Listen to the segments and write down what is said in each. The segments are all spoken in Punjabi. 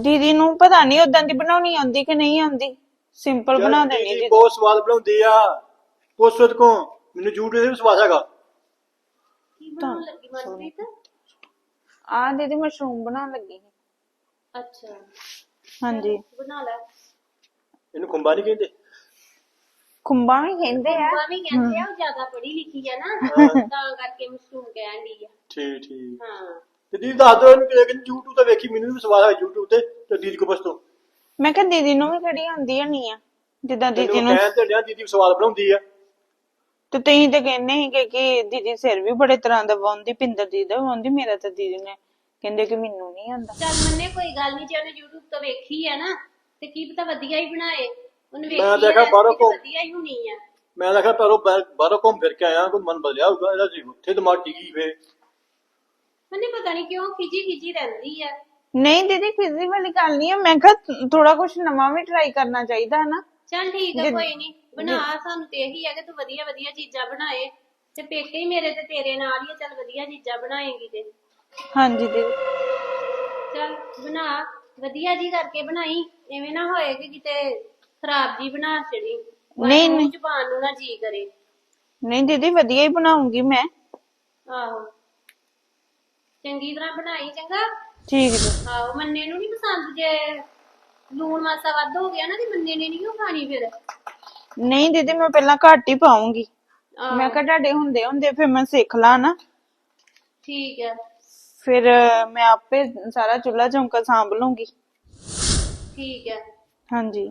ਦੀਦੀ ਨੂੰ ਪਤਾ ਨਹੀਂ ਉਦਾਂ ਦੀ ਬਣਾਉਣੀ ਆਉਂਦੀ ਕਿ ਨਹੀਂ ਆਉਂਦੀ। ਸਿੰਪਲ ਬਣਾ ਦੇਣੀ ਦੀਦੀ। ਬਹੁਤ ਸਵਾਦ ਬਣਾਉਂਦੀ ਆ। ਪੁੱਛਤ ਕੋ ਮੈਨੂੰ ਝੂਠ ਦੇ ਸਵਾਦ ਹੈਗਾ। ਕੀ ਬਣਾਉਣ ਲੱਗੀ ਮਨਪ੍ਰੀਤ? ਆ ਦੀਦੀ ਮਸ਼ਰੂਮ ਬਣਾਉਣ ਲੱਗੀ। ਅੱਛਾ। ਹਾਂਜੀ। ਬਣਾ ਲੈ। ਇਹਨੂੰ ਖੁੰਬਾ ਨਹੀਂ ਕਹਿੰਦੇ? ਖੁੰਬਾਂ ਵੀ ਕਹਿੰਦੇ ਆ। ਉਹ ਵੀ ਕਹਿੰਦੇ ਆ ਉਹ ਜ਼ਿਆਦਾ ਪੜ੍ਹੀ ਲਿਖੀ ਆ ਨਾ। ਤਾਂ ਕਰਕੇ ਮਸ਼ਰੂਮ ਕਹਿਣ ਦੀ ਆ। ਠੀਕ ਠੀਕ। ਹਾਂ। ਤੇ ਦੀਦੀ ਦੱਸ ਦੋ ਇਹਨੂੰ ਕਿ YouTube ਤੇ ਵੇਖੀ ਮੈਨੂੰ ਵੀ ਸਵਾਦ ਹੈ YouTube ਤੇ ਤੇ ਦੀਦੀ ਕੋ ਪੁੱਛ ਦੋ। ਮੈਂ ਕਿਹਾ ਦੀਦੀ ਨੂੰ ਵੀ ਕਿਹੜੀ ਆਉਂਦੀ ਹੋਣੀ ਆ ਜਿੱਦਾਂ ਦੀਦੀ ਨੂੰ ਕਹਿਣ ਤੇ ਡਿਆ ਦੀਦੀ ਸਵਾਦ ਬਣਾਉਂਦੀ ਆ। ਤੇ ਤੁਸੀਂ ਤੇ ਕਹਿੰਦੇ ਸੀ ਕਿ ਦੀਦੀ ਸਿਰ ਵੀ ਬੜੇ ਤਰ੍ਹਾਂ ਦਾ ਵਾਉਂਦੀ ਪਿੰਦਰ ਦੀਦੀ ਦਾ ਵਾਉਂਦੀ ਮੇਰਾ ਤਾਂ ਦੀਦੀ ਨੇ ਕਹਿੰਦੇ ਕਿ ਮੈਨੂੰ ਨਹੀਂ ਆਉਂਦਾ। ਚੱਲ ਮੰਨੇ ਕੋਈ ਗੱਲ ਨਹੀਂ ਜੇ ਉਹਨੇ YouTube ਤੋਂ ਵੇਖੀ ਆ ਨਾ ਤੇ ਕੀ ਪਤਾ ਵਧੀਆ ਹੀ ਬਣਾਏ। ਉਹਨੇ ਵੇਖੀ ਮੈਂ ਦੇਖਿਆ ਬਾਹਰੋਂ ਘੁੰਮ- ਵਧੀਆ ਹੀ ਹੋਣੀ ਆ। ਮੈਂ ਦੇਖਿਆ ਪਰ ਉਹ ਬਾਹਰੋਂ ਘੁੰਮ ਫਿਰ ਕੇ ਆਇਆ ਕੋਈ ਮਨ ਬਦਲਿਆ ਹੋਊਗਾ ਇਹਦਾ ਜੀ ਉੱਥੇ ਦਿਮਾਗ ਟਿਕੀ ਫੇ ਮੰਨੇ ਪਤਾ ਨਹੀਂ ਕਿਉਂ ਖਿਜੀ ਖਿਜੀ ਰਹਿੰਦੀ ਆ। ਨਹੀਂ ਦੀਦੀ ਫਿਜ਼ੀ ਵਾਲੀ ਗੱਲ ਨਹੀਂ ਹੈ ਮੈਂ ਕਿਹਾ ਥੋੜਾ ਕੁਝ ਨਵਾਂ ਵੀ ਟਰਾਈ ਕਰਨਾ ਚਾਹੀਦਾ ਹੈ ਨਾ ਚੱਲ ਠੀਕ ਆ ਕੋਈ ਨਹੀਂ ਬਣਾ ਸਾਨੂੰ ਤੇ ਇਹੀ ਆ ਕਿ ਤੂੰ ਵਧੀਆ ਵਧੀਆ ਚੀਜ਼ਾਂ ਬਣਾਏ। ਤੇ ਪੇਕੇ ਹੀ ਮੇਰੇ ਤੇ ਤੇਰੇ ਨਾਲ ਹੀ ਆ। ਚੱਲ ਵਧੀਆ ਚੀਜ਼ਾਂ ਬਣਾਏਂਗੀ ਤੇ। ਹਾਂਜੀ ਦੀਦੀ। ਚੱਲ ਬਣਾ। ਵਧੀਆ ਜੀ ਕਰਕੇ ਬਣਾਈ। ਐਵੇਂ ਨਾ ਹੋਏ ਕਿ ਕਿਤੇ ਖਰਾਬ ਜੀ ਬਣਾ ਛੜੀ। ਨਹੀਂ, ਨਹੀਂ। ਜ਼ੁਬਾਨ ਨੂੰ ਨਾ ਜੀ ਕਰੇ। ਨਹੀਂ ਦੀਦੀ ਵਧੀਆ ਹੀ ਬਣਾਉਂਗੀ ਮੈਂ। ਆਹੋ। ਚੰਗੀ ਤਰ੍ਹਾਂ ਬਣਾਈ ਚੰਗਾ? ਠੀਕ ਜੀ। ਆਹੋ ਮੰਨੇ ਨੂੰ ਨਹੀਂ ਪਸੰਦ ਜੇ ਲੂਣ ਮਾਸਾ ਵੱਧ ਹੋ ਗਿਆ ਨਾ ਤੇ ਮੰਨੇ ਨੇ ਨਹੀਂ ਉਹ ਖਾਣੀ ਫਿਰ? ਨਹੀਂ ਦੀਦੀ ਮੈਂ ਪਹਿਲਾਂ ਘੱਟ ਹੀ ਪਾਉਂਗੀ ਆਹੋ, ਮੈਂ ਕਿਹਾ ਤੁਹਾਡੇ ਹੁੰਦੇ ਹੁੰਦੇ ਫਿਰ ਮੈਂ ਸਿੱਖ ਲਾਂ ਨਾ। ਠੀਕ ਹੈ ਫਿਰ ਅਹ, ਮੈਂ ਆਪੇ ਸਾਰਾ ਚੁੱਲ੍ਹਾ ਚੌਂਕਾ ਸਾਂਭ ਲੂੰਗੀ। ਠੀਕ ਹੈ ਹਾਂਜੀ।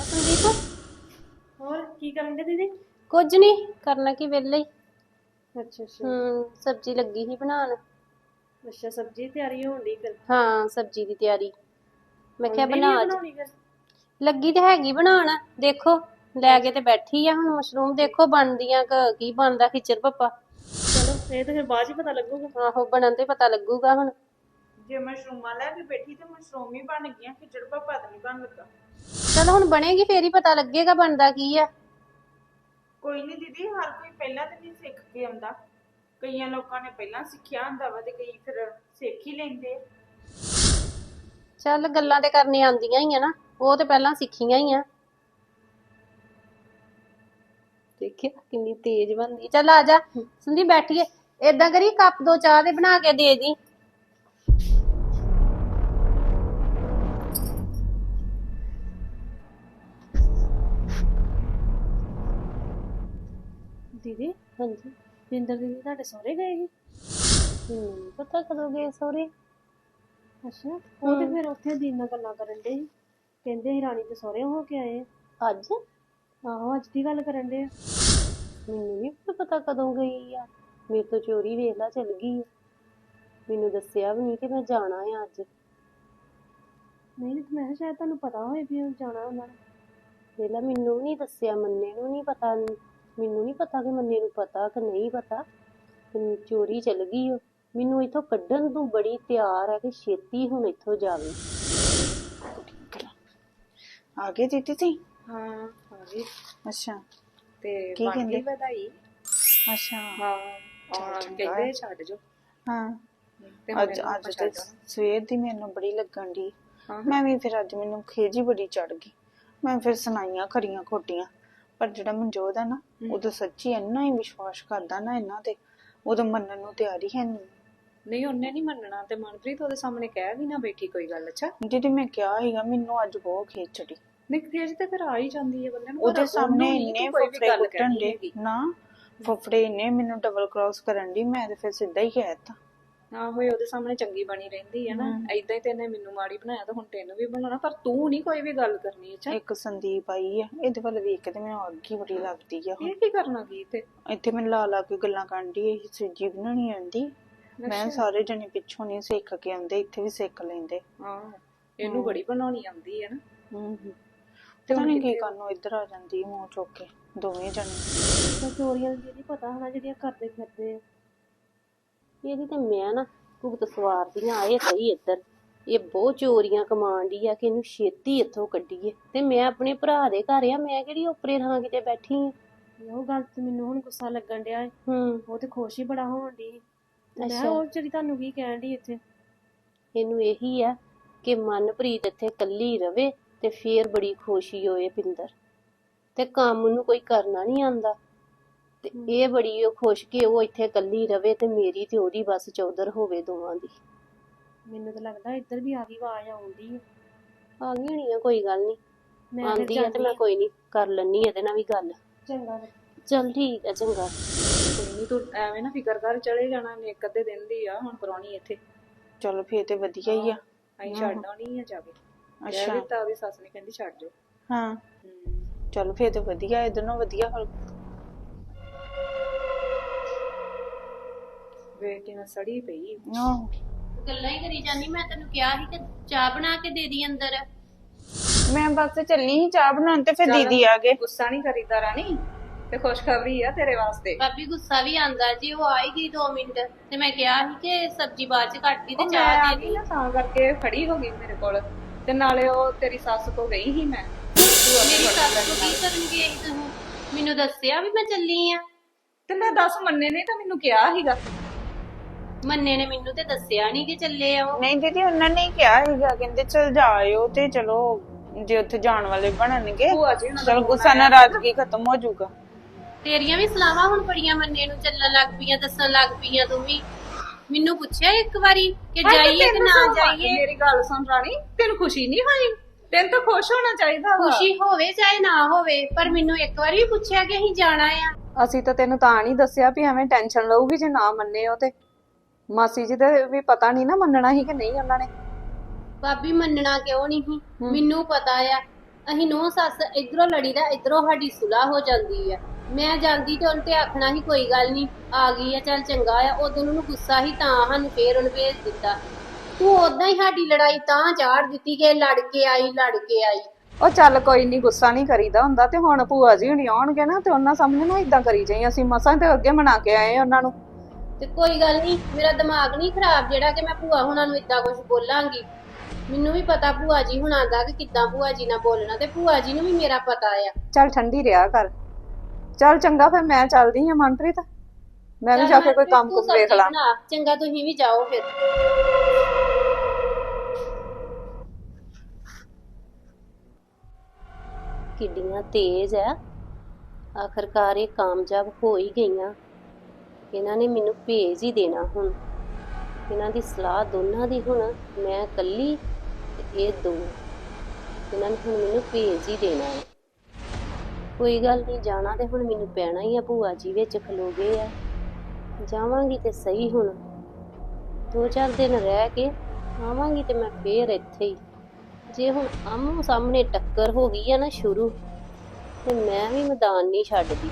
ਸੰਦੀਪ? ਹੋਰ ਕੀ ਕਰਨ ਦੇ ਦੀਦੀ? ਕੁਝ ਨਹੀਂ ਕਰਨਾ ਕੀ ਵਿਹਲੇ ਹੀ। ਅੱਛਾ ਅੱਛਾ। ਹੂੰ ਸਬਜ਼ੀ ਲੱਗੀ ਸੀ ਬਣਾਉਣ। ਅੱਛਾ ਸਬਜ਼ੀ ਦੀ ਤਿਆਰੀ ਹੋਣ ਦੀ ਫਿਰ? ਹਾਂ ਸਬਜ਼ੀ ਦੀ ਤਿਆਰੀ। ਮੈਂ ਕਿਹਾ ਨੀ ਬਣਾ ਅੱਜ। ਬਣਾਉਣੀ ਫਿਰ? ਲੱਗੀ ਤੇ ਹੈਗੀ ਬਣਾਉਣ ਦੇਖੋ ਲੈ ਕੇ ਤੇ ਬੈਠੀ ਆ ਹੁਣ ਮਸ਼ਰੂਮ ਦੇਖੋ ਬਣਦੀਆਂ ਕਿ ਕੀ ਬਣਦਾ ਖਿਚਰ ਪੱਪਾ। ਚਲੋ ਇਹ ਤਾਂ ਫਿਰ ਬਾਅਦ ਚ ਹੀ ਪਤਾ ਲੱਗੂਗਾ। ਆਹੋ ਬਣਨ ਤੇ ਪਤਾ ਲੱਗੂਗਾ ਹੁਣ। ਜੇ ਮਸ਼ਰੂਮਾਂ ਲੈ ਕੇ ਬੈਠੀ ਤੇ ਮਸ਼ਰੂਮ ਹੀ ਬਣ ਗਈਆਂ ਖਿਚੜ ਪਾਪਾ ਤਾਂ ਨਹੀਂ ਬਣ ਲੱਗਾ। ਚਲੋ ਹੁਣ ਬਣੇਗੀ ਫੇਰ ਹੀ ਪਤਾ ਲੱਗੇਗਾ ਬਣਦਾ ਕੀ ਆ। ਕੋਈ ਨਹੀਂ ਦੀਦੀ ਹਰ ਕੋਈ ਪਹਿਲਾਂ ਤਾਂ ਨਹੀਂ ਸਿੱਖ ਕੇ ਆਉਂਦਾ। ਕਈਆਂ ਲੋਕਾਂ ਨੇ ਪਹਿਲਾਂ ਸਿੱਖਿਆ ਹੁੰਦਾ ਵਾ ਤੇ ਕਈ ਫਿਰ ਸਿੱਖ ਹੀ ਲੈਂਦੇ ਆ। ਚੱਲ ਗੱਲਾਂ ਤੇ ਕਰਨੀਆਂ ਆਉਂਦੀਆਂ ਹੀ ਆ ਨਾ, ਉਹ ਤੇ ਪਹਿਲਾਂ ਸਿੱਖੀਆਂ ਹੀ ਆ। ਦੇਖਿਆ ਕਿੰਨੀ ਤੇਜ਼ ਬਣਦੀ ਚੱਲ ਆ ਜਾ ਸੰਦੀ ਬੈਠੀਏ, ਏਦਾਂ ਕਰੀ, ਕੱਪ ਦੋ ਚਾਹ ਦੇ ਬਣਾ ਕੇ ਦੇ ਦੀ। ਦੀਦੀ, ਹਾਂਜੀ। ਪਿੰਦਰ ਦੀਦੀ ਤੁਹਾਡੇ ਸਹੁਰੇ ਗਏ ਸੀ ਪਤਾ ਕਦੋਂ ਗਏ ਸੋਰੀ ਅੱਛਾ ਉਹ ਤੇ ਫਿਰ ਉੱਥੇ ਦੀਨ ਨਾਲ ਗੱਲਾਂ ਕਰਨ ਦੇ ਸੀ। ਕਹਿੰਦੇ ਸੀ ਰਾਣੀ ਦੇ ਸਹੁਰੇ ਹੋ ਕੇ ਆਏ ਆ। ਅੱਜ? ਆਹੋ ਅੱਜ ਦੀ ਗੱਲ ਕਰਨ ਦੇ ਮੈਨੂੰ ਨਹੀਂ ਪਤਾ ਕਦੋਂ ਗਈ ਆ। ਮੇਰੇ ਤੋਂ ਚੋਰੀ ਵੇਖ ਲਾ ਚਲ ਗਈ ਆ। ਮੈਨੂੰ ਦੱਸਿਆ ਵੀ ਨਹੀਂ ਕਿ ਮੈਂ ਜਾਣਾ ਆ ਅੱਜ। ਨਹੀਂ ਤੇ ਮੈਂ ਕਿਹਾ ਸ਼ਾਇਦ ਤੁਹਾਨੂੰ ਪਤਾ ਹੋਏ ਵੀ ਉਹ ਜਾਣਾ ਉਹਨਾਂ ਨੇ। ਵੇਲਾ ਮੈਨੂੰ ਵੀ ਨਹੀਂ ਦੱਸਿਆ ਮੰਨੇ ਨੂੰ ਨਹੀਂ ਪਤਾ ਮੈਨੂੰ ਨਹੀਂ ਪਤਾ ਕਿ ਮੰਨੇ ਨੂੰ ਪਤਾ ਕਿ ਨਹੀਂ ਪਤਾ। ਤੇ ਚੋਰੀ ਚਲ ਗਈ ਉਹ। ਮੈਨੂੰ ਇੱਥੋਂ ਕੱਢਣ ਨੂੰ ਬੜੀ ਤਿਆਰ ਹੈ ਕਿ ਛੇਤੀ ਹੁਣ ਇੱਥੋਂ ਜਾਵੇ। ਆ ਗਏ ਦੀਦੀ ਤੁਸੀਂ? ਹਾਂ ਹਾਂ ਜੀ ਅੱਛਾ। ਤੇ ਕੀ ਕਹਿੰਦੇ? ਵਧਾਈ? ਅੱਛਾ। ਹਾਂ ਔਰ ਕਹਿੰਦੇ ਛੱਡ ਜੋ ਹਾਂ। ਤੇ ਅੱਜ ਅੱਜ ਤੇ। ਸਵੇਰ ਦੀ ਮੈਨੂੰ ਬੜੀ ਲੱਗਣ ਦੀ ਹਾਂ। ਮੈਂ ਵੀ ਫਿਰ ਅੱਜ ਮੈਨੂੰ ਖੇਜ ਬੜੀ ਚੜ ਗਈ। ਮੈਂ ਫਿਰ ਸੁਣਾਈਆਂ ਖਰੀਆਂ ਖੋਟੀਆਂ। ਪਰ ਜਿਹੜਾ ਮਨਜੋਤ ਹੈ ਨਾ ਉਹ ਤਾਂ ਸੱਚੀ ਇੰਨਾ ਹੀ ਵਿਸ਼ਵਾਸ ਕਰਦਾ ਨਾ ਇਹਨਾਂ ਤੇ ਉਦੋਂ ਮੰਨਣ ਨੂੰ ਤਿਆਰ ਹੀ ਹੈ ਨਹੀਂ। ਨਹੀਂ ਉਹਨੇ ਨਹੀਂ ਮੰਨਣਾ ਤੇ ਮਨਪ੍ਰੀਤ ਉਹਦੇ ਸਾਹਮਣੇ ਕਹਿ ਵੀ ਨਾ ਬੈਠੀ ਕੋਈ ਗੱਲ ਅੱਛਾ? ਦੀਦੀ ਮੈਂ ਕਿਹਾ ਸੀਗਾ ਮੈਨੂੰ ਅੱਜ ਬਹੁਤ ਖੇਜ ਚੜੀ। ਨਹੀਂ ਫੇਰ ਤੇ ਫਿਰ ਆ ਹੀ ਜਾਂਦੀ ਹੈ ਬੰਦੇ ਨੂੰ ਉਹਦੇ ਸਾਹਮਣੇ ਨੀ ਇੰਨੇ ਫਫੜੇ ਕੁੱਟਣ ਦੇ ਹੈਗੀ। ਨਾ ਫਫੜੇ ਇੰਨੇ ਮੈਨੂੰ ਡਬਲ ਕ੍ਰਾਸ ਕਰਨ ਦੀ ਮੈਂ ਤੇ ਫਿਰ ਸਿੱਧਾ ਹੀ ਕਹਿ ਦਿੱਤਾ। ਆਹੋ ਇਹ ਉਹਦੇ ਸਾਹਮਣੇ ਚੰਗੀ ਬਣੀ ਰਹਿੰਦੀ ਹੈ ਨਾ। ਐਦਾਂ ਹੀ ਤੈਨੇ ਮੈਨੂੰ ਮਾੜੀ ਬਣਾਇਆ ਤਾਂ ਹੁਣ ਤੈਨੂੰ ਵੀ ਬਣਾਉਣਾ ਪਰ ਤੂੰ ਨਹੀਂ ਕੋਈ ਵੀ ਗੱਲ ਕਰਨੀ ਅੱਛਾ। ਇੱਕ ਸੰਦੀਪ ਆਈ ਆ ਇਹਦੇ ਵੱਲ ਵੇਖ ਕੇ ਤੇ ਮੈਨੂੰ ਅੱਗ ਹੀ ਬੜੀ ਲੱਗਦੀ ਆ ਇਹ ਕੀ ਕਰਨਾ ਕੀ ਤੇ ਇੱਥੇ ਮੈਨੂੰ ਲਾ ਲਾ ਕੇ ਗੱਲਾਂ ਕਰਦੀ ਇਹ ਸੂਜੀ ਬਣਾਉਣੀ ਆਂਦੀ। ਮੈਂ ਸਾਰੇ ਜਣੇ ਪਿੱਛੋਂ ਨਹੀਂ ਸਿੱਖ ਕੇ ਆਉਂਦੇ ਇੱਥੇ ਵੀ ਸਿੱਖ ਲੈਂਦੇ। ਹਾਂ ਇਹਨੂੰ ਬੜੀ ਬਣਾਉਣੀ ਆਉਂਦੀ ਹੈ ਨਾ। ਹੂੰ ਹੂੰ ਪਤਾ ਨਹੀਂ ਕੀ ਕਰਨ ਇੱਧਰ ਆ ਜਾਂਦੀ ਮੂੰਹ ਚੁੱਕ ਕੇ ਦੋਵੇਂ ਜਣੇ। ਤਾਂ ਚੋਰੀਆਂ ਦੀ ਨਹੀਂ ਪਤਾ ਹੋਣਾ ਜਿਹੜੀਆਂ ਕਰਦੇ ਫਿਰਦੇ ਆ। ਇਹਦੀ ਤੇ ਮੈਂ ਨਾ ਭੁਗਤ ਸਵਾਰਦੀਆਂ ਆਏ ਸਹੀ ਇੱਧਰ। ਇਹ ਬਹੁਤ ਚੋਰੀਆਂ ਕਮਾਂਡੀ ਆ ਕਿ ਇਹਨੂੰ ਛੇਤੀ ਇੱਥੋਂ ਕੱਢੀਏ। ਤੇ ਮੈਂ ਆਪਣੇ ਭਰਾ ਦੇ ਘਰ ਆ ਮੈਂ ਕਿਹੜੀ ਓਪਰੇ ਥਾਂ ਕਿਤੇ ਬੈਠੀ ਆ? ਉਹ ਗੱਲ ਤੇ ਮੈਨੂੰ ਹੁਣ ਗੁੱਸਾ ਲੱਗਣ ਡਿਆ ਏ। ਹੂੰ। ਉਹ ਤੇ ਖੁਸ਼ ਹੀ ਬੜਾ ਹੋਣ ਦੀ ਮੈਂ ਅੱਛਾ। ਉਹ ਜਿਹੜੀ ਤੁਹਾਨੂੰ ਕੀ ਕਹਿਣ ਦੀ ਇੱਥੇ? ਇਹਨੂੰ ਇਹੀ ਆ ਕਿ ਮਨਪ੍ਰੀਤ ਇੱਥੇ ਇਕੱਲੀ ਰਵੇ ਤੇ ਫੇਰ ਬੜੀ ਖੁਸ਼ੀ ਹੋਏ ਪਿੰਦਰ। ਤੇ ਕੰਮ ਨੂੰ ਕੋਈ ਕਰਨਾ ਨਹੀਂ ਆਂਦਾ। ਤੇ ਇਹ ਬੜੀ ਉਹ ਖੁਸ਼ ਕਿ ਉਹ ਇੱਥੇ ਇਕੱਲੀ ਰਵੇ ਤੇ ਮੇਰੀ ਤੇ ਉਹਦੀ ਬਸ ਚੌਧਰ ਹੋਵੇ ਦੋਵਾਂ ਦੀ। ਮੈਨੂੰ ਤਾਂ ਲੱਗਦਾ ਇੱਧਰ ਵੀ ਆ ਗਈ ਆਵਾਜ਼ ਆਉਂਦੀ ਹੈ ਆ ਗਈ ਹੋਣੀ ਆ ਕੋਈ ਗੱਲ ਨਹੀਂ ਮੈਂ ਫਿਰ ਆਂਦੀ ਆ ਤੇ ਜਾਂਦੀ ਮੈਂ ਕੋਈ ਨਹੀਂ ਕਰ ਲੈਣੀ ਇਹਦੇ ਨਾਲ ਵੀ ਗੱਲ। ਚੰਗਾ ਫਿਰ। ਚਲ ਠੀਕ ਆ ਚੰਗਾ। ਨਹੀਂ ਤੂੰ ਐਵੇਂ ਨਾ ਫਿਕਰ ਕਰ ਚਲੇ ਜਾਣਾ ਨੇ ਇੱਕ ਅੱਧੇ ਦਿਨ ਦੀ ਆ ਹੁਣ ਪਰੌਣੀ ਇੱਥੇ। ਚਲੋ ਫੇਰ ਤੇ ਵਧੀਆ ਹੀ ਆ। ਅਸੀਂ ਛੱਡ ਆਉਣੀ ਆ ਜਾ ਕੇ। ਕਹਿ ਅੱਛਾ। ਦਿੱਤਾ ਉਹਦੀ ਸੱਸ ਨੇ ਕਹਿੰਦੀ ਛੱਡ ਜਾਓ। ਹਾਂ। ਚਲੋ ਫੇਰ ਤੇ ਵਧੀਆ ਇਹਦੇ ਨਾਲੋਂ ਵਧੀਆ ਹੋਰ ਵੇਖ ਕੇ ਨਾ ਸੜੀ ਪਈ। ਆਹੋ। ਗੱਲਾਂ ਹੀ ਕਰੀ ਜਾਂਦੀ ਮੈਂ ਤੈਨੂੰ ਕਿਹਾ ਸੀ ਕਿ ਚਾਹ ਬਣਾ ਕੇ ਦੇ ਦੀ ਅੰਦਰ। ਮੈਂ ਬਸ ਚੱਲੀ ਸੀ ਚਾਹ ਬਣਾਉਣ ਤੇ ਫਿਰ ਦੀਦੀ ਆ ਗਏ। ਗੁੱਸਾ ਨਹੀਂ ਕਰੀਦਾ ਰਾਣੀ ਤੇ ਖੁਸ਼ਖਬਰੀ ਆ ਤੇਰੇ ਵਾਸਤੇ। ਭਾਬੀ ਗੁੱਸਾ ਵੀ ਆਂਦਾ ਜੀ ਉਹ ਆਈ ਗਈ 2 ਮਿੰਟ। ਤੇ ਮੈਂ ਕਿਹਾ ਸੀ ਕਿ ਸਬਜ਼ੀ ਬਾਅਦ ਚ ਕੱਟਦੀ ਤੇ ਉਹ ਮੈਂ ਚਾਹ ਆ ਦੇ ਗਈ ਦੀ। ਨਾ ਤਾਂ ਕਰਕੇ ਖੜੀ ਹੋ ਗਈ ਮੇਰੇ ਕੋਲ। ਤੇ ਨਾਲੇ ਉਹ ਤੇਰੀ ਸੱਸ ਕੋ ਗਈ ਸੀ ਮੈਂ। ਮੇਰੀ ਸੱਸ ਨੂੰ ਕੀ ਕਰਨ ਗਈ ਤੂੰ? ਮੈਨੂੰ ਦੱਸਿਆ ਵੀ ਮੈਂ ਚੱਲੀ ਆ। ਤੇ ਮੈਂ ਦੱਸ ਮੰਨੇ ਨੇ ਤਾਂ ਮੈਨੂੰ ਕਿਹਾ ਸੀਗਾ। ਮੰਨੇ ਨੇ ਮੈਨੂੰ ਤੇ ਦੱਸਿਆ ਨਹੀਂ ਕਿ ਚੱਲੇ ਆ ਉਹ। ਨਹੀਂ ਦੀਦੀ ਉਹਨਾਂ ਨੇ ਹੀ ਕਿਹਾ ਸੀਗਾ ਕਹਿੰਦੇ ਚਲ ਜਾਇਓ ਤੇ ਚਲੋ ਜੇ ਉੱਥੇ ਜਾਣ ਵਾਲੇ ਬਣਨਗੇ ਭੂਆ ਜੀ ਉਹਨਾਂ ਦਾ ਚਲ ਗੁੱਸਾ ਨਾਰਾਜ਼ਗੀ ਖਤਮ ਹੋ ਜਾਊਗਾ। ਤੇਰੀਆਂ ਵੀ ਸਲਾਹਾਂ ਹੁਣ ਬੜੀਆਂ ਮੰਨੇ ਨੂੰ ਚੱਲਣ ਲੱਗ ਪਈਆਂ ਦੱਸਣ ਲੱਗ ਪਈਆਂ ਤੂੰ ਵੀ। ਮੈਨੂੰ ਪੁੱਛਿਆ ਇੱਕ ਵਾਰੀ ਕਿ ਜਾਈਏ ਕਿ ਨਾ ਜਾਈਏ? ਮੇਰੀ ਗੱਲ ਸੁਣ ਰਾਣੀ ਤੈਨੂੰ ਖੁਸ਼ੀ ਨਹੀਂ ਹੋਈ? ਤੈਨੂੰ ਤਾਂ ਖੁਸ਼ ਹੋਣਾ ਚਾਹੀਦਾ ਵਾ। ਖੁਸ਼ੀ ਹੋਵੇ ਚਾਹੇ ਨਾ ਹੋਵੇ ਪਰ ਮੈਨੂੰ ਇੱਕ ਵਾਰੀ ਵੀ ਪੁੱਛਿਆ ਕਿ ਅਸੀਂ ਜਾਣਾ ਆ। ਅਸੀਂ ਤਾਂ ਤੈਨੂੰ ਤਾਂ ਨਹੀਂ ਦੱਸਿਆ ਵੀ ਐਵੇਂ ਟੈਨਸ਼ਨ ਲਊਗੀ ਜੇ ਨਾ ਮੰਨੇ ਉਹ ਤੇ। ਮਾਸੀ ਜੀ ਦੇ ਵੀ ਪਤਾ ਨਹੀਂ ਨਾ ਮੰਨਣਾ ਸੀ ਕਿ ਨਹੀਂ ਉਹਨਾਂ ਨੇ। ਭਾਬੀ ਮੰਨਣਾ ਕਿਉਂ ਨਹੀਂ ਸੀ? ਮੈਨੂੰ ਪਤਾ ਆ। ਅਸੀਂ ਨੋ ਸੱਸ ਇਧਰੋਂ ਲੜੀਦਾ ਇਧਰੋਂ ਸਾਡੀ ਸੁਲਾਹ ਹੋ ਜਾਂਦੀ ਆ। ਮੈਂ ਜਾਂਦੀ ਤੇ ਉਹਨੇ ਤੇ ਆਖਣਾ ਸੀ ਕੋਈ ਗੱਲ ਨਹੀਂ ਆ ਗਈ ਆ ਚੱਲ ਚੰਗਾ ਆ। ਉਦੋਂ ਉਹਨੂੰ ਗੁੱਸਾ ਸੀ ਤਾਂ ਸਾਨੂੰ ਫੇਰ ਉਹਨੇ ਭੇਜ ਦਿੱਤਾ। ਤੂੰ ਉਦਾਂ ਹੀ ਸਾਡੀ ਲੜਾਈ ਤਾਂ ਚਾੜ ਦਿੱਤੀ ਕਿ ਲੜ ਕੇ ਆਈ ਲੜ ਕੇ ਆਈ। ਉਹ ਚੱਲ ਕੋਈ ਨਹੀਂ ਗੁੱਸਾ ਨਹੀਂ ਕਰੀਦਾ ਹੁੰਦਾ ਤੇ ਹੁਣ ਭੂਆ ਜੀ ਹੁਣੀ ਆਉਣਗੇ ਨਾ ਤੇ ਉਹਨਾਂ ਸਾਹਮਣੇ ਨਾ ਇਦਾਂ ਕਰੀ ਜਾਈ। ਅਸੀਂ ਮਸਾਂ ਤੇ ਅੱਗੇ ਮਨਾ ਕੇ ਆਏ ਉਹਨਾਂ ਨੂੰ। ਤੇ ਕੋਈ ਗੱਲ ਨਹੀਂ ਮੇਰਾ ਦਿਮਾਗ ਨਹੀਂ ਖਰਾਬ ਜਿਹੜਾ ਕਿ ਮੈਂ ਭੂਆ ਹੁਣਾਂ ਨੂੰ ਇਦਾਂ ਕੁਝ ਬੋਲਾਂਗੀ। ਮੈਨੂੰ ਵੀ ਪਤਾ ਭੂਆ ਜੀ ਹੁਣਾਂ ਦਾ ਕਿ ਕਿੱਦਾਂ ਭੂਆ ਜੀ ਨਾਲ ਬੋਲਣਾ ਤੇ ਭੂਆ ਜੀ ਨੂੰ ਵੀ ਮੇਰਾ ਪਤਾ ਆ। ਚੱਲ ਠੰਡੀ ਰਿਹਾ ਕਰ। ਚੱਲ ਚੰਗਾ ਫਿਰ ਮੈਂ ਚੱਲਦੀ ਹਾਂ ਮਨਪ੍ਰੀਤ। ਮੈਂ ਵੀ ਜਾ ਕੇ ਕੋਈ ਕੰਮ ਕੁਮ ਵੇਖ ਲਾਂ। ਚੰਗਾ ਤੁਸੀਂ ਵੀ ਜਾਓ ਫਿਰ। ਕਿੱਡੀਆਂ ਤੇਜ਼ ਐ। ਆਖਰਕਾਰ ਇਹ ਕਾਮਯਾਬ ਹੋ ਹੀ ਗਈਆਂ। ਇਹਨਾਂ ਨੇ ਮੈਨੂੰ ਭੇਜ ਹੀ ਦੇਣਾ ਹੁਣ। ਇਹਨਾਂ ਦੀ ਸਲਾਹ ਦੋਨਾਂ ਦੀ ਹੁਣ ਮੈਂ ਇਕੱਲੀ ਤੇ ਇਹ ਦੋ ਇਹਨਾਂ ਨੇ ਹੁਣ ਮੈਨੂੰ ਭੇਜ ਹੀ ਦੇਣਾ ਹੈ। ਕੋਈ ਗੱਲ ਨਹੀਂ, ਜਾਣਾ ਤੇ ਹੁਣ ਮੈਨੂੰ ਪੈਣਾ ਹੀ ਆ ਭੂਆ ਜੀ ਵਿੱਚ ਖਲੋ ਗਏ ਆ। ਜਾਵਾਂਗੀ ਤੇ ਸਹੀ ਹੁਣ। ਦੋ ਚਾਰ ਦਿਨ ਰਹਿ ਕੇ ਆਵਾਂਗੀ ਤੇ ਮੈਂ ਫੇਰ ਇੱਥੇ ਹੀ। ਜੇ ਹੁਣ ਆਮੋ ਸਾਹਮਣੇ ਟੱਕਰ ਹੋ ਗਈ ਆ ਨਾ ਸ਼ੁਰੂ, ਤੇ ਮੈਂ ਵੀ ਮੈਦਾਨ ਨਹੀਂ ਛੱਡਦੀ।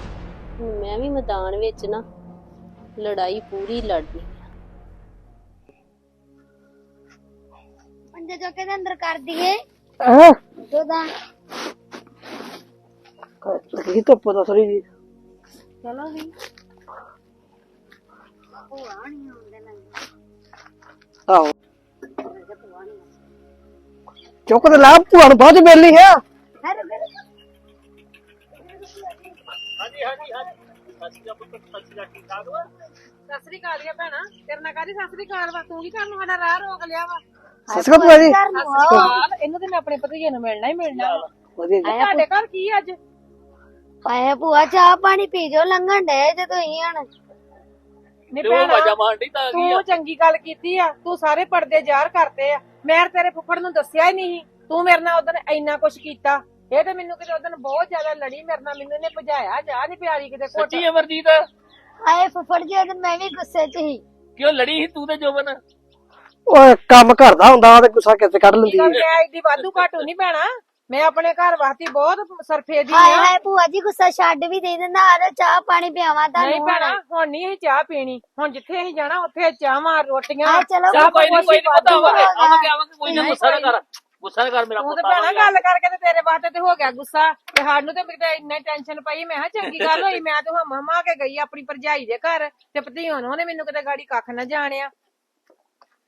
ਮੈਂ ਵੀ ਮੈਦਾਨ ਵਿੱਚ ਨਾ ਲੜਾਈ ਪੂਰੀ ਲੜਨੀ ਆ। ਪੰਜੇ ਚੌਕੇ ਦੇ ਅੰਦਰ ਕਰ ਦਈਏ ਦੋਦਾ ਕੀ ਤਾਂ ਪਤਾ ਥੋੜੀ ਜੀ ਚਲੋ ਵੀ ਭੂਆ ਨਹੀਂ ਆਉਂਦੇ ਨਾ। ਆਹੋ। ਚੁੱਕ ਤੇ ਲਾ ਭੂਆ ਨੂੰ ਬਾਅਦ ਚ ਮਿਲ ਲਈ ਹੈ ਹਰ ਫਿਰ ਸਤਿ ਸ੍ਰੀ ਅਕਾਲ ਭੈਣਾ। ਤੇਰੇ ਨਾਲ ਕਾਹਦੀ ਸਤਿ ਸ੍ਰੀ ਅਕਾਲ ਵਾ? ਤੂੰ ਕੀ ਕਰਨ ਨੂੰ ਸਾਡਾ ਰਾਹ ਰੋਕ ਲਿਆ ਵਾ। ਸਤਿ ਸ਼੍ਰੀ ਅਕਾਲ ਭੂਆ ਜੀ। ਘਰ ਨੂੰ ਆਓ ਹਾਲ ਇਹਨੂੰ ਤੇ ਮੈਂ ਆਪਣੇ ਭਤੀਜੇ ਨੂੰ ਮਿਲਣਾ ਹੀ ਮਿਲਣਾ ਵਾ। ਵਧੀਆ ਜੀ। ਤੁਹਾਡੇ ਘਰ ਕੀ ਅੱਜ? ਆਏ ਭੂਆ ਚਾਹ ਪਾਣੀ ਪੀ ਜੋ ਲੰਘਣ ਡੇ ਜੇ ਤੁਸੀਂ ਹਣ। ਨੀ ਭੈਣਾ ਤੂੰ ਚੰਗੀ ਗੱਲ ਕੀਤੀ ਆ। ਤੂੰ ਸਾਰੇ ਪਰਦੇ ਜ਼ਾਹਰ ਕਰਤੇ ਆ। ਮੈਂ ਤੇਰੇ ਫੁੱਫੜ ਨੂੰ ਦੱਸਿਆ ਹੀ ਨਹੀਂ ਤੂੰ ਮੇਰੇ ਨਾਲ ਉਦੋਂ ਇੰਨਾ ਕੁਝ ਕੀਤਾ। ਇਹ ਤੇ ਮੈਨੂੰ ਕਿਤੇ ਉਦੋਂ ਬਹੁਤ ਜ਼ਿਆਦਾ ਲੜੀ ਮੇਰੇ ਨਾਲ ਮੈਨੂੰ ਇਹਨੇ ਭਜਾਇਆ ਜਾ ਨਹੀਂ ਪਿਆਰੀ ਕਿਤੇ ਘੁੱਟ। ਸੱਚੀ ਅਮਰਜੀਤ? ਆਏ ਫੁੱਫੜ ਜੀ ਉਦੋਂ ਮੈਂ ਵੀ ਗੁੱਸੇ 'ਚ ਸੀ। ਕਿਉਂ ਲੜੀ ਸੀ ਤੂੰ ਤੇ ਜੋਬਨ? ਓਏ ਕੰਮ ਕਰਦਾ ਹੁੰਦਾ ਤੇ ਗੁੱਸਾ ਕਿੱਥੇ ਕੱਢ ਲੈਂਦੀ ਗੱਲ ਮੈਂ ਐਡੀ ਵਾਧੂ ਘਾਟੂ ਨਹੀਂ ਪੈਣਾ ਮੈਂ ਆਪਣੇ ਘਰ ਵਾਸਤੇ ਬਹੁਤ ਸਰਫੇ ਦੀ ਹਾਏ ਆ। ਹਾਏ ਭੂਆ ਜੀ ਗੁੱਸਾ ਛੱਡ ਵੀ ਦੇ ਦਿੰਦਾ ਆ ਜਾਓ ਚਾਹ ਪਾਣੀ ਪਿਆਵਾਂ ਨਹੀਂ ਤੁਹਾਨੂੰ ਭੈਣਾ ਹੁਣ ਨਹੀਂ ਅਸੀਂ ਚਾਹ ਪੀਣੀ। ਹੁਣ ਜਿੱਥੇ ਅਸੀਂ ਜਾਣਾ ਉੱਥੇ ਚਾਹਾਂ ਰੋਟੀਆਂ। ਆ ਚਲੋ ਚਾਹ ਕੋਈ ਨਹੀਂ ਕੋਈ ਨਹੀਂ ਪਤਾ ਆਵਾਂਗੇ। ਆਵਾਂਗੇ ਆਵਾਂਗੇ ਕੋਈ ਨਾ ਗੁੱਸਾ ਨਾ ਕਰ। ਗੁੱਸਾ ਨਾ ਕਰ ਮੇਰਾ ਤੂੰ ਤੇ ਪੁੱਤ ਭੈਣਾ ਗੱਲ ਕਰਕੇ ਤੇ ਤੇਰੇ ਵਾਸਤੇ ਤੇ ਹੋ ਗਿਆ ਗੁੱਸਾ ਤੇ ਸਾਨੂੰ ਤੇ ਕਿਤੇ ਇੰਨਾ ਟੈਨਸ਼ਨ ਪਈ ਮੈਂ ਕਿਹਾ ਚੰਗੀ ਗੱਲ ਹੋਈ ਮੈਂ ਤੇ ਹਮ ਹਮਾ ਕੇ ਗਈ ਆਪਣੀ ਭਰਜਾਈ ਦੇ ਘਰ ਤੇ ਭਤੀਉਣ ਉਹਨੇ ਮੈਨੂੰ ਕਿਤੇ ਗਾੜੀ ਕੱਖ ਨਾ ਜਾਣਿਆ।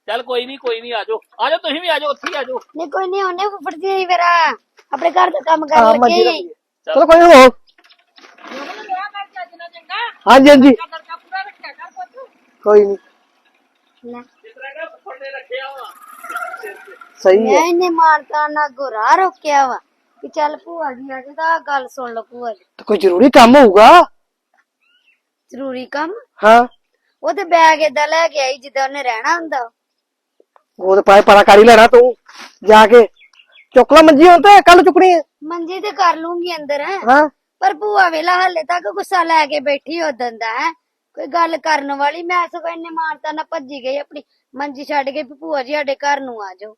ਚੱਲ ਕੋਈ ਨਹੀਂ ਕੋਈ ਨਹੀਂ ਆਜੋ ਆਜੋ ਤੁਸੀਂ ਵੀ ਆਜੋ ਉੱਥੇ ਹੀ ਆਜੋ ਨਹੀਂ ਕੋਈ ਨਹੀਂ ਉਹਨੇ ਫੁੱਫੜ ਜੀ ਮੇਰਾ ਆਪਣੇ ਘਰ ਦਾ ਕੰਮ ਕਰ ਹਾਂ ਲੱਗੇ ਮਰਜ਼ੀ। ਚਲੋ ਕੋਈ ਨਹੀਂ ਹੋ। ਉਹਨੂੰ ਵਿਆਹ ਕਰ ਚੱਜ ਨਾਲ ਚੰਗਾ ਹਾਂਜੀ ਹਾਂਜੀ। ਕਰਦਾ ਪੂਰਾ ਰੱਖਿਆ ਕਰ ਪੁੱਤ ਕੋਈ ਨਹੀਂ ਲੈ। ਜਿਸ ਤਰ੍ਹਾਂ ਦਾ ਰੱਖਿਆ ਵਾ ਸਹੀ ਮੈਂ ਹੈ ਇਹਨੇ ਮਾਨਤਾ ਨਾਲ ਗੁਰਾ ਰੋਕਿਆ ਵਾ ਕਿ ਚੱਲ ਭੂਆ ਜੀ ਆ ਕੇ ਤਾਂ ਆਹ ਗੱਲ ਸੁਣ ਲਓ ਭੂਆ ਜੀ। ਤੇ ਕੋਈ ਜ਼ਰੂਰੀ ਕੰਮ ਹੋਊਗਾ? ਜ਼ਰੂਰੀ ਕੰਮ? ਹਾਂ। ਉਹ ਤੇ ਬੈਗ ਏਦਾਂ ਲੈ ਕੇ ਆਈ ਜਿੱਦਾਂ ਉਹਨੇ ਰਹਿਣਾ ਹੁੰਦਾ। ਉਹ ਤੇ ਪਾਏ ਪਤਾ ਕਰ ਹੀ ਲੈਣਾ ਤੂੰ ਜਾ ਕੇ। ਚੁੱਕ ਲੈ ਮੰਜੀ ਹੁਣ ਤੇ ਕੱਲ ਚੁੱਕਣੀ ਹੈ। ਮੰਜੀ ਤੇ ਕਰ ਲੂੰਗੀ ਅੰਦਰ। ਹਾਂ। ਪਰ ਭੂਆ ਵੇਲਾ ਹੱਲੇ ਤੱਕ ਗੁੱਸਾ ਲੈ ਕੇ ਬੈਠੀ ਉਦੋਂ ਦਾ। ਹੈ ਕੋਈ ਗੱਲ ਕਰਨ ਵਾਲੀ ਮੈਂ ਸਗੋਂ ਇਹਨੇ ਮਾਰਤਾ ਨਾ ਭੱਜੀ ਗਈ ਆਪਣੀ। ਮੰਜੀ ਛੱਡ ਕੇ ਵੀ ਭੂਆ ਜੀ ਸਾਡੇ ਘਰ ਨੂੰ ਆ ਜਾਓ।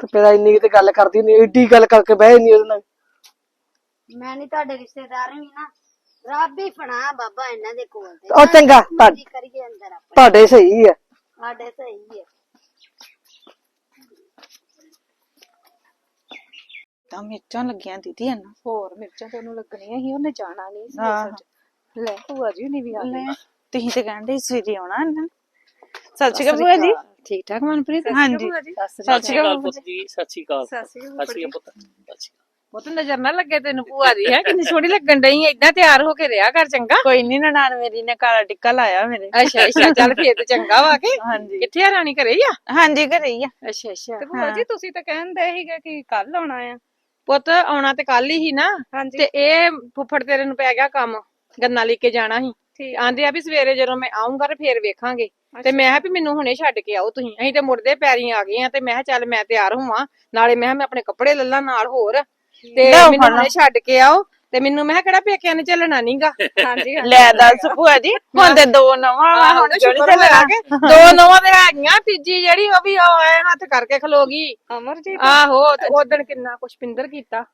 ਤੇ ਪਹਿਲਾਂ ਇੰਨੀ ਕੁ ਤੇ ਗੱਲ ਕਰਦੀ ਨਹੀਂ ਏਡੀ ਗੱਲ ਕਰਕੇ ਬਹਿ ਨਹੀਂ ਉਹਦੇ ਨਾਲ। ਮੈਂ ਨਹੀਂ ਤੁਹਾਡੇ ਰਿਸ਼ਤੇਦਾਰ ਵੀ ਨਾ ਰੱਬ ਹੀ ਫਣਾ ਬਾਬਾ ਇਹਨਾਂ ਦੇ ਕੋਲ ਤੇ। ਉਹ ਚੰਗਾ ਤੁਹਾ- ਮੰਜੀ ਕਰੀਏ ਅੰਦਰ ਆਪਣੇ। ਤੁਹਾਡੇ ਸਹੀ ਹੈ ਸਾਡੇ ਸਹੀ ਹੈ ਤਾਂ ਮਿਰਚਾਂ ਲੱਗੀਆਂ ਦੀਦੀ ਹਨ ਹੋਰ ਮਿਰਚਾਂ ਤੇ ਉਹਨੂੰ ਲੱਗਣੀਆਂ ਸੀ ਉਹਨੇ ਜਾਣਾ ਨਹੀਂ ਸੀ। ਅਸਲ 'ਚ। ਲੈ ਭੂਆ ਜੀ ਨਹੀਂ ਵੀ ਆ ਗਏ ਤੁਸੀਂ ਤੇ ਕਹਿੰਦੇ ਸਵੇਰੇ ਆਉਣਾ ਇਹਨਾਂ ਨੇ। ਸਤਿ ਸ਼੍ਰੀ ਅਕਾਲ ਭੂਆ ਜੀ। ਠੀਕ ਠਾਕ ਮਨਪ੍ਰੀਤ? ਹਾਂਜੀ। ਸਤਿ ਸ਼੍ਰੀ ਅਕਾਲ ਪੁੱਤ ਜੀ ਸਤਿ ਸ਼੍ਰੀ ਅਕਾਲ ਸਤਿ ਸ਼੍ਰੀ ਅਕਾਲ ਪੁੱਤ। ਪੁੱਤ ਨਜ਼ਰ ਨਾ ਲੱਗੇ ਤੈਨੂੰ ਭੂਆ ਦੀ ਹੈ ਕਿੰਨੀ ਸੋਹਣੀ ਲੱਗਣ ਡਈ ਏਦਾਂ ਤਿਆਰ ਹੋ ਕੇ ਰਿਹਾ ਕਰ ਚੰਗਾ। ਕੋਈ ਨਹੀਂ ਨਨਾਣ ਮੇਰੀ ਨੇ ਕਾਲਾ ਟਿੱਕਾ ਲਾਇਆ ਮੇਰੇ। ਅੱਛਾ ਅੱਛਾ ਚੱਲ ਫੇਰ ਤੇ ਚੰਗਾ ਵਾ ਕੇ। ਹਾਂਜੀ। ਕਿੱਥੇ ਆ ਰਾਣੀ ਘਰੇ ਹੀ ਆ? ਹਾਂਜੀ ਘਰੇ ਹੀ ਆ। ਅੱਛਾ ਅੱਛਾ। ਤੇ ਭੂਆ ਜੀ ਤੁਸੀਂ ਤਾਂ ਕਹਿੰਦੇ ਸੀਗੇ ਕਿ ਕੱਲ ਆਉਣਾ ਆ। ਪੁੱਤ ਆਉਣਾ ਤੇ ਕੱਲ ਹੀ ਸੀ ਨਾ। ਤੇ ਇਹ ਫੁੱਫੜ ਤੇਰੇ ਨੂੰ ਪੈ ਗਿਆ ਕੰਮ। ਗੰਨਾ ਲੈ ਕੇ ਜਾਣਾ ਸੀ। ਠੀਕ। ਆਂਦੇ ਆ ਵੀ ਸਵੇਰੇ ਜਦੋਂ ਮੈਂ ਆਉਂਗਾ ਤੇ ਫੇਰ ਵੇਖਾਂਗੇ। ਤੇ ਮੈਂ ਕਿਹਾ ਵੀ ਮੈਨੂੰ ਹੁਣੇ ਛੱਡ ਕੇ ਆਓ ਤੁਸੀਂ। ਅਸੀਂ ਤੇ ਮੁੜਦੇ ਪੈਰੀ ਆ ਗਏ ਆ ਤੇ ਮੈਂ ਕਿਹਾ ਚੱਲ ਮੈਂ ਤਿਆਰ ਹੋਵਾਂ। ਨਾਲੇ ਮੈਂ ਕਿਹਾ ਮੈਂ ਆਪਣੇ ਕੱਪੜੇ ਲੱਲਾ ਨਾਲ ਹੋਰ। ਤੇ ਮੈਨੂੰ ਹੁਣੇ ਛੱਡ ਕੇ ਆਓ। ਤੇ ਮੈਨੂੰ ਮੈਂ ਕਿਹਾ ਕਿਹੜਾ ਪੇਕਿਆਂ ਨੇ ਚੱਲਣਾ ਨਹੀਂਗਾ ਹਾਂਜੀ। ਲੈ ਦੱਸ ਭੂਆ ਜੀ ਹੁਣ ਤੇ ਦੋ ਨਵਾਂ ਵਾ ਹੁਣ ਸ਼ੁਕਰ ਹੋਇਆ। ਚੱਲਣਾ ਕਿ ਦੋ ਨਵਾਂ ਤੇ ਹੈਗੀਆਂ ਤੀਜੀ ਜਿਹੜੀ ਉਹ ਵੀ ਉਹ ਐ ਹੱਥ ਕਰਕੇ ਖਲੋ ਗਈ। ਅਮਰਜੀਤ? ਆਹੋ ਤੇ ਉਦਣ ਕਿੰਨਾ ਕੁਛ ਪਿੰਦਰ ਕੀਤਾ।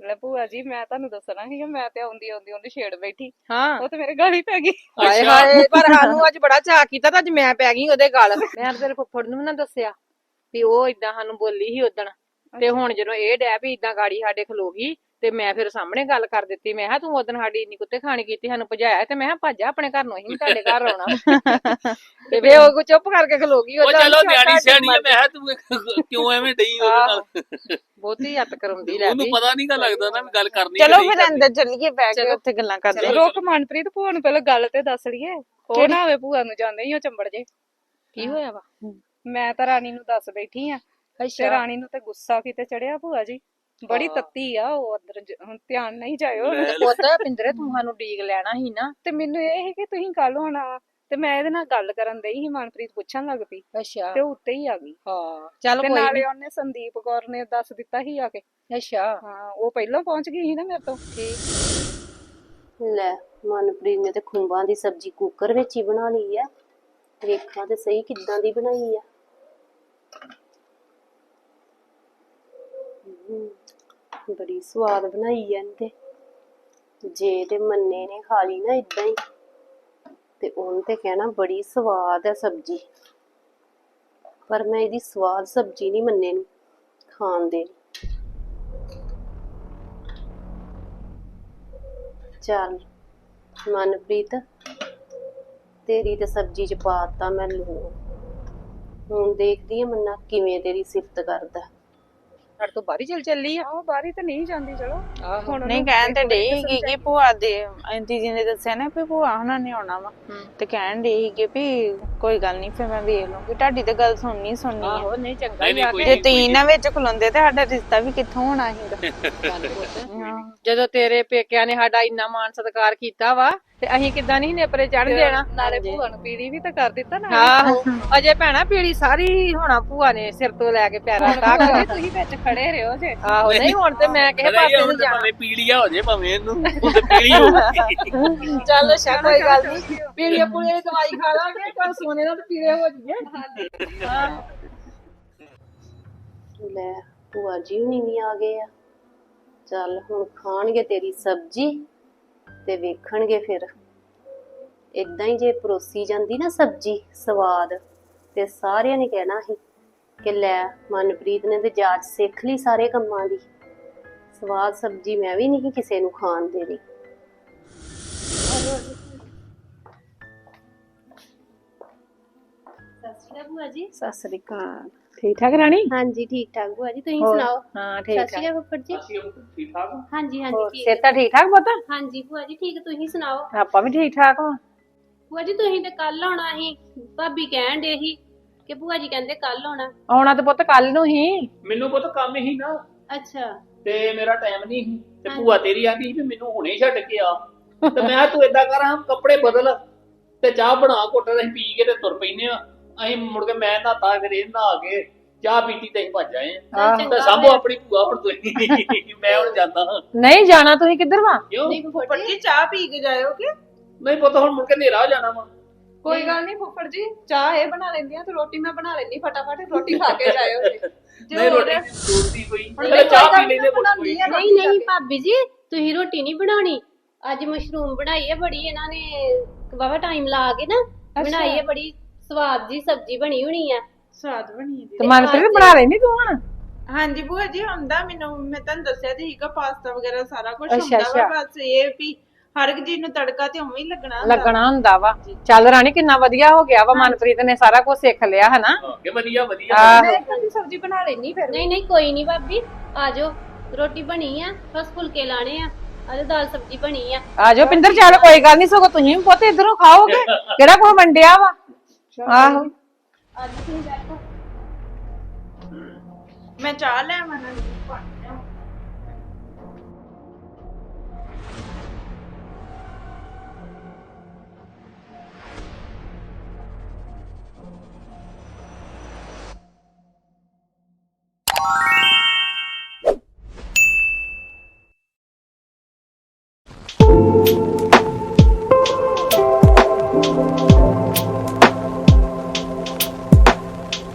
ਲੈ ਭੂਆ ਜੀ ਮੈਂ ਤੁਹਾਨੂੰ ਦੱਸਣਾ ਸੀਗਾ ਮੈਂ ਤੇ ਆਉਂਦੀ ਆਉਂਦੀ ਉਹਦੀ ਛੇੜ ਬੈਠੀ। ਹਾਂ। ਉਹ ਤੇ ਮੇਰੇ ਗਾਲੀ ਪੈ ਗਈ। ਹਾਏ ਹਾਏ ਪਰ ਸਾਨੂੰ ਅੱਜ ਬੜਾ ਚਾਅ ਕੀਤਾ ਤਾਂ ਅੱਜ ਮੈਂ ਪੈ ਗਈ ਉਹਦੇ ਗੱਲ। ਮੈਂ ਤੇਰੇ ਫੁੱਫੜ ਨੂੰ ਵੀ ਨਾ ਦੱਸਿਆ ਵੀ ਉਹ ਇਦਾਂ ਸਾਨੂੰ ਬੋਲੀ ਸੀ ਉਦਣ ਤੇ ਹੁਣ ਜਦੋਂ ਇਹ ਡੈ ਵੀ ਇਦਾਂ ਗਾੜੀ ਸਾਡੇ ਖਲੋ ਗਈ ਤੇ ਮੈਂ ਫਿਰ ਸਾਹਮਣੇ ਗੱਲ ਕਰ ਦਿੱਤੀ ਮੈਂ ਕਿਹਾ ਤੂੰ ਉਦਣ ਸਾਡੀ ਇੰਨੀ ਕੁੱਤੇ ਖਾਣੀ ਕੀਤੀ ਸਾਨੂੰ ਭਜਾਇਆ ਤੇ ਮੈਂ ਕਿਹਾ ਭੱਜ ਜਾ ਆਪਣੇ ਘਰ ਨੂੰ ਅਸੀਂ ਤੁਹਾਡੇ ਘਰ ਆਉਣਾ। ਤੇ ਵੇ ਉਹ ਚੁੱਪ ਕਰਕੇ ਖਲੋ ਗਈ ਉਹ ਚਲੋ ਨਿਆਣੀ ਸਿਆਣੀ। ਮੈਂ ਕਿਹਾ ਤੂੰ ਕਿਉਂ ਐਵੇਂ ਡਈ ਉਹਦੇ ਨਾਲ? ਬਹੁਤੀ ਹੱਤ ਕਰਾਉਂਦੀ ਲੈ ਉਹਨੂੰ ਪਤਾ ਨਹੀਂਗਾ ਲੱਗਦਾ ਨਾ ਵੀ ਗੱਲ ਕਰਨੀ ਚਲੋ ਨਹੀਂ ਫਿਰ ਅੰਦਰ ਚੱਲੀਏ ਬੈ ਕੇ। ਉੱਥੇ ਗੱਲਾਂ ਕਰਦੇ। ਰੋਕ ਮਨਪ੍ਰੀਤ ਭੂਆ ਨੂੰ ਪਹਿਲਾਂ ਗੱਲ ਤੇ ਦੱਸ ਲਈਏ। ਉਹ ਨਾ ਹੋਵੇ ਭੂਆ ਨੂੰ ਜਾਂਦੇ ਹੀ ਉਹ ਚੰਬੜ ਜੇ। ਕੀ ਹੋਇਆ ਵਾ? ਮੈਂ ਤਾਂ ਰਾਣੀ ਨੂੰ ਦੱਸ ਬੈਠੀ ਆ। ਤੇ ਰਾਣੀ ਨੂੰ ਤੇ ਗੁੱਸਾ ਕਿਤੇ ਚੜਿਆ ਭੂਆ ਜੀ? ਬੜੀ ਹਾਂ। ਤੱਤੀ ਆ ਉਹ ਅੰਦਰ ਜ- ਹੁਣ ਧਿਆਨ ਨਹੀਂ ਜਾਇਓ। ਪੁੱਤ ਪਿੰਦਰੇ ਤੂੰ ਸਾਨੂੰ ਡੀਕ ਲੈਣਾ ਸੀ ਨਾ। ਤੇ ਮੈਨੂੰ ਇਹ ਸੀ ਕਿ ਤੁਸੀਂ ਕੱਲ ਹੋਣਾ ਵਾ। ਤੇ ਮੈਂ ਇਹਦੇ ਨਾਲ ਗੱਲ ਕਰਨ ਦਈ ਸੀ ਮਨਪ੍ਰੀਤ ਪੁੱਛਣ ਲੱਗ ਪਈ ਅੱਛਾ। ਤੇ ਉਹ ਉੱਤੇ ਹੀ ਆ ਗਈ। ਹਾਂ ਚੱਲ ਤੇ ਕੋਈ ਨਾਲੇ ਨੀ। ਉਹਨੇ ਸੰਦੀਪ ਕੌਰ ਨੇ ਦੱਸ ਦਿੱਤਾ ਸੀ ਆ ਕੇ। ਅੱਛਾ। ਹਾਂ ਉਹ ਪਹਿਲਾਂ ਪਹੁੰਚ ਗਈ ਸੀ ਨਾ ਮੇਰੇ ਤੋਂ। ਲੈ ਮਨਪ੍ਰੀਤ ਨੇ ਤੇ ਖੁੰਬਾਂ ਦੀ ਸਬਜ਼ੀ ਕੁੱਕਰ ਵਿੱਚ ਹੀ ਬਣਾ ਲਈ ਆ। ਵੇਖਾਂ ਤੇ ਸਹੀ ਕਿੱਦਾਂ ਦੀ ਬਣਾਈ ਆ? ਹਮ, ਬੜੀ ਸਵਾਦ ਬਣਾਈ ਆ ਜੇ ਤੇ ਮੰਨੇ ਨੇ ਖਾ ਲਈ ਨਾ ਇਦਾਂ ਹੀ। ਤੇ ਉਹਨੇ ਤੇ ਕਹਿਣਾ ਬੜੀ ਸਵਾਦ ਹੈ ਸਬਜ਼ੀ। ਪਰ ਮੈਂ ਇਹਦੀ ਸਵਾਦ ਸਬਜ਼ੀ ਨਹੀਂ ਮੰਨੇ ਨੂੰ ਖਾਣ ਦੇ। ਚੱਲ, ਮਨਪ੍ਰੀਤ, ਤੇਰੀ ਤੇ ਸਬਜ਼ੀ ਚ ਪਾਤਾ ਮੈਂ ਲੂਣ। ਹੁਣ ਦੇਖਦੀ ਆ ਮੰਨਾ ਕਿਵੇਂ ਤੇਰੀ ਸਿਫਤ ਕਰਦਾ। ਸਾਡੇ ਤੋਂ ਬਾਹਰ ਹੀ ਚੱਲ ਚੱਲੀ ਆ। ਆਹ ਬਾਰੀ ਤਾਂ ਨਹੀਂ ਜਾਂਦੀ ਚਲੋ। ਆਹੋ। ਹੁਣ ਨਹੀਂ ਉਹਨੂੰ ਕਹਿਣ ਤੇ ਡਈ ਸੀਗੀ ਕਿ ਭੂਆ ਦੇ ਆਂਟੀ ਜੀ ਨੇ ਦੱਸਿਆ ਨਾ ਵੀ ਭੂਆ ਉਹਨਾਂ ਨੇ ਆਉਣਾ ਵਾ। ਤੇ ਕਹਿਣ ਡਈ ਸੀਗੀ ਵੀ ਕੋਈ ਗੱਲ ਨਹੀਂ ਫਿਰ ਮੈਂ ਵੇਖ ਲੂੰਗੀ ਤੁਹਾਡੀ ਤੇ ਗੱਲ ਸੁਣਨੀ ਸੁਣਨੀ ਆ। ਆਹੋ ਨਹੀਂ ਚੰਗਾ ਨਹੀਂ ਹੀ ਨਹੀਂ ਆ ਕੋਈ ਜੇ ਨਹੀਂ ਤੀ ਨਾ ਵਿੱਚ ਖਲੋਂਦੇ ਤੇ ਸਾਡਾ ਰਿਸ਼ਤਾ ਵੀ ਕਿੱਥੋਂ ਹੋਣਾ ਸੀਗਾ। ਪੁੱਤ। ਜਦੋਂ ਤੇਰੇ ਪੇਕਿਆਂ ਨੇ ਸਾਡਾ ਇੰਨਾ ਮਾਣ ਸਤਿਕਾਰ ਕੀਤਾ ਵਾ ਤੇ ਅਸੀਂ ਕਿੱਦਾਂ ਨਹੀਂ ਨੇਪਰੇ ਚੜ ਦੇਣਾ। ਨਾਲੇ ਭੂਆ ਨੂੰ ਪੀੜੀ ਵੀ ਤਾਂ ਕਰ ਦਿੱਤਾ ਨਾ ਆਹੋ ਅਜੇ ਭੈਣਾ ਪੀੜੀ ਸਾਰੀ ਹੋਣਾ ਭੂਆ ਨੇ ਸਿਰ ਤੋਂ ਲੈ ਕੇ ਪੈਰਾਂ ਤੱਕ। ਤੁਸੀਂ ਵਿੱਚ ਖੜੇ ਰਹੋ ਜੇ। ਆਹੋ ਨਹੀਂ ਹੁਣ ਤੇ ਮੈਂ ਕਿਸੇ ਪਾਸੇ ਨਹੀਂ ਜਾਣਾ ਭਾਵੇਂ ਪੀਲੀਆ ਹੋ ਜੇ ਭਾਵੇਂ ਇਹਨੂੰ ਹੁਣ ਤੇ ਪੀਲੀ ਹੋ ਗਈ। ਚੱਲ ਅੱਛਾ ਕੋਈ ਗੱਲ ਨਹੀਂ ਪੀੜੀਆਂ ਪੁੜੀਆਂ ਦੀ ਦਵਾਈ ਖਾ ਲਾਂਗੇ ਕੱਲ ਸੋਨੇ ਨਾਲ ਤੇ ਪੀੜੇ ਹੋ ਜਾਈਏ ਹਾਂ। ਲੈ ਭੂਆ ਜੀ ਹੁਣੀ ਵੀ ਆ ਗਏ ਆ। ਚੱਲ ਹੁਣ ਖਾਣਗੇ ਤੇਰੀ ਸਬਜ਼ੀ। ਤੇ ਵੇਖਣਗੇ ਫਿਰ। ਇਦਾਂ ਹੀ ਜੇ ਪਰੋਸੀ ਜਾਂਦੀ ਨਾ ਸਬਜ਼ੀ, ਸਵਾਦ, ਤੇ ਸਾਰਿਆਂ ਨੇ ਕਹਿਣਾ ਸੀ ਕਿ ਲੈ ਮਨਪ੍ਰੀਤ ਨੇ ਤੇ ਜਾਚ ਸਿੱਖ ਲਈ ਸਾਰੇ ਕੰਮਾਂ ਦੀ। ਸਵਾਦ ਸਬਜ਼ੀ ਮੈਂ ਵੀ ਨਹੀਂ ਕਿਸੇ ਨੂੰ ਖਾਣ ਦੇਣੀ। ਸ਼੍ਰੀ ਅਕਾਲ ਭੂਆ ਜੀ? ਸਤਿ ਸ੍ਰੀ ਅਕਾਲ। ਠੀਕ ਠਾਕ ਰਾਣੀ? ਹਾਂਜੀ ਠੀਕ ਠਾਕ ਭੂਆ ਜੀ। ਤੁਸੀਂ ਹੋਰ? ਸੁਣਾਓ? ਹਾਂ ਸਤਿ ਠੀਕ ਸ਼੍ਰੀ ਠਾਕ। ਅਕਾਲ ਫੁੱਫੜ ਜੀ। ਠੀਕ ਠਾਕ ਹਾਂਜੀ ਹਾਂਜੀ ਹੋਰ ਠੀਕ ਸਿਹਤਾਂ ਠੀਕ ਠਾਕ ਪੁੱਤ? ਹਾਂਜੀ ਭੂਆ ਜੀ ਠੀਕ ਤੁਸੀਂ ਸੁਣਾਓ? ਆਪਾਂ ਵੀ ਠੀਕ ਠਾਕ ਹਾਂ ਭੂਆ ਜੀ ਤੁਸੀਂ ਤੇ ਕੱਲ ਆਉਣਾ ਸੀ। ਭਾਬੀ ਕਹਿਣ ਦੇ ਸੀ ਕਿ ਭੂਆ ਜੀ ਕਹਿੰਦੇ ਕੱਲ ਆਉਣਾ। ਆਉਣਾ ਤੇ ਪੁੱਤ ਕੱਲ ਨੂੰ ਹੀ। ਮੈਨੂੰ ਪੁੱਤ ਕੰਮ ਹੀ ਨਾ। ਅੱਛਾ। ਤੇ ਮੇਰਾ ਟਾਈਮ ਨਹੀਂ ਸੀ। ਤੇ ਭੂਆ ਤੇਰੀ ਆਂਦੀ ਵੀ ਮੈਨੂੰ ਹੁਣੇ ਛੱਡ ਕੇ ਆ। ਤੇ ਮੈਂ ਕਿਹਾ ਤੂੰ ਏਦਾਂ ਕਰ ਹਾਂ ਕੱਪੜੇ ਬਦਲ। ਤੇ ਚਾਹ ਬਣਾ ਘੁੱਟ ਅਸੀਂ ਪੀ ਕੇ ਤੇ ਤੁਰ ਪੈਨੇ ਆ। ਅਸੀਂ ਮੁੜ ਕੇ ਮੈਂ ਨਹਾਤਾ ਫਿਰ ਇਹ ਨਹਾ ਕੇ ਚਾਹ ਪੀਤੀ ਤੇ ਅਸੀਂ ਭੱਜ ਆਏ। ਆ ਚੱਲ ਤੇ ਚੰਗਾ ਸਾਂਭੋ ਆਪਣੀ ਭੂਆ ਹੁਣ ਤੁਸੀਂ। ਮੈਂ ਹੁਣ ਜਾਂਦਾ। ਹਾਂ ਨਹੀਂ ਜਾਣਾ ਤੁਸੀਂ ਕਿੱਧਰ ਵਾ? ਕਿਉਂ? ਨਹੀਂ ਫੁੱਫੜ ਜੀ ਚਾਹ ਪੀ ਕੇ ਜਾਇਓਗੇ ਨਹੀਂ ਪੁੱਤ ਹੁਣ ਮੁੜ ਕੇ ਹਨੇਰਾ ਹੋ ਜਾਣਾ ਵਾ। ਕੋਈ ਗੱਲ ਨਹੀਂ ਫੁੱਫੜ ਜੀ ਚਾਹ ਇਹ ਬਣਾ ਲੈਂਦੀਆਂ ਤੇ ਰੋਟੀ ਮੈਂ ਬਣਾ ਲੈਂਦੀ ਫਟਾਫਟ ਰੋਟੀ ਖਾ ਕੇ ਜਾਇਓ ਜੀ। ਨਹੀਂ ਰੋਟੀ ਰੋਟੀ ਕੋਈ। ਪਹਿਲਾਂ ਚਾਹ ਪੀ ਲੈਂਦੇ ਪੁੱਤ ਕੋਈ। ਆ। ਨਹੀਂ ਨਹੀਂ ਭਾਬੀ ਜੀ ਤੁਸੀਂ ਰੋਟੀ ਨਹੀਂ ਬਣਾਉਣੀ। ਅੱਜ ਮਸ਼ਰੂਮ ਬਣਾਈ ਹੈ ਬੜੀ ਇਹਨਾਂ ਨੇ ਬਾਬਾ ਟਾਈਮ ਲਾ ਕੇ ਨਾ ਬਣਾਈ ਹੈ ਬੜੀ ਸਵਾਦ ਜੀ ਸਬਜ਼ੀ ਬਣੀ ਹੋਣੀ ਆ। ਸਵਾਦ ਬਣੀ ਤੇ ਮਨਪ੍ਰੀਤ ਬਣਾ ਲੈਣੀ ਤੂੰ ਹੁਣ? ਹਾਂਜੀ ਭੂਆ ਜੀ ਹੁੰਦਾ ਮੈਨੂੰ ਮੈਂ ਤੁਹਾਨੂੰ ਦੱਸਿਆ ਤੇ ਸੀਗਾ ਪਾਸਤਾ ਵਗੈਰਾ ਸਾਰਾ ਕੁਝ ਅੱਛਾ, ਹੁੰਦਾ ਵਾ ਅੱਛਾ। ਬਸ ਇਹ ਵੀ ਹਰ ਇੱਕ ਚੀਜ਼ ਨੂੰ ਤੜਕਾ ਤੇ ਉਵੇਂ ਹੀ ਲੱਗਣਾ ਹੁੰਦਾ। ਲੱਗਣਾ ਹੁੰਦਾ ਵਾ। ਚੱਲ ਰਾਣੀ ਕਿੰਨਾ ਵਧੀਆ ਹੋ ਗਿਆ ਵਾ ਮਨਪ੍ਰੀਤ ਨੇ ਸਾਰਾ ਕੁਝ ਸਿੱਖ ਲਿਆ ਹਨਾ? ਹਾਂ, ਕਿ ਵਧੀਆ ਵਧੀਆ। ਆਹੋ। ਮੈਂ ਦੀ ਸਬਜ਼ੀ ਬਣਾ ਲੈਣੀ ਫਿਰ ਨਹੀਂ ਨਹੀਂ ਕੋਈ ਨਹੀਂ ਭਾਬੀ ਆ ਜਾਓ। ਰੋਟੀ ਬਣੀ ਆ ਬਸ ਫੁਲਕੇ ਲਾਣੇ ਆ ਅਜੇ ਦਾਲ ਸਬਜ਼ੀ ਬਣੀ ਆ। ਆ ਜਾਓ ਪਿੰਦਰ ਚੱਲ ਕੋਈ ਗੱਲ ਨਹੀਂ ਸਗੋਂ ਤੁਸੀਂ ਵੀ ਪੁੱਤ ਇਧਰੋਂ ਖਾਓਗੇ। ਕਿਹੜਾ ਕੋਈ ਵੰਡਿਆ ਵਾ? ਆਹੋ। ਅੱਜ ਤੁਸੀਂ ਬੈਠੋ। ਮੈਂ ਚਾਹ ਲੈ ਮਨਾਂ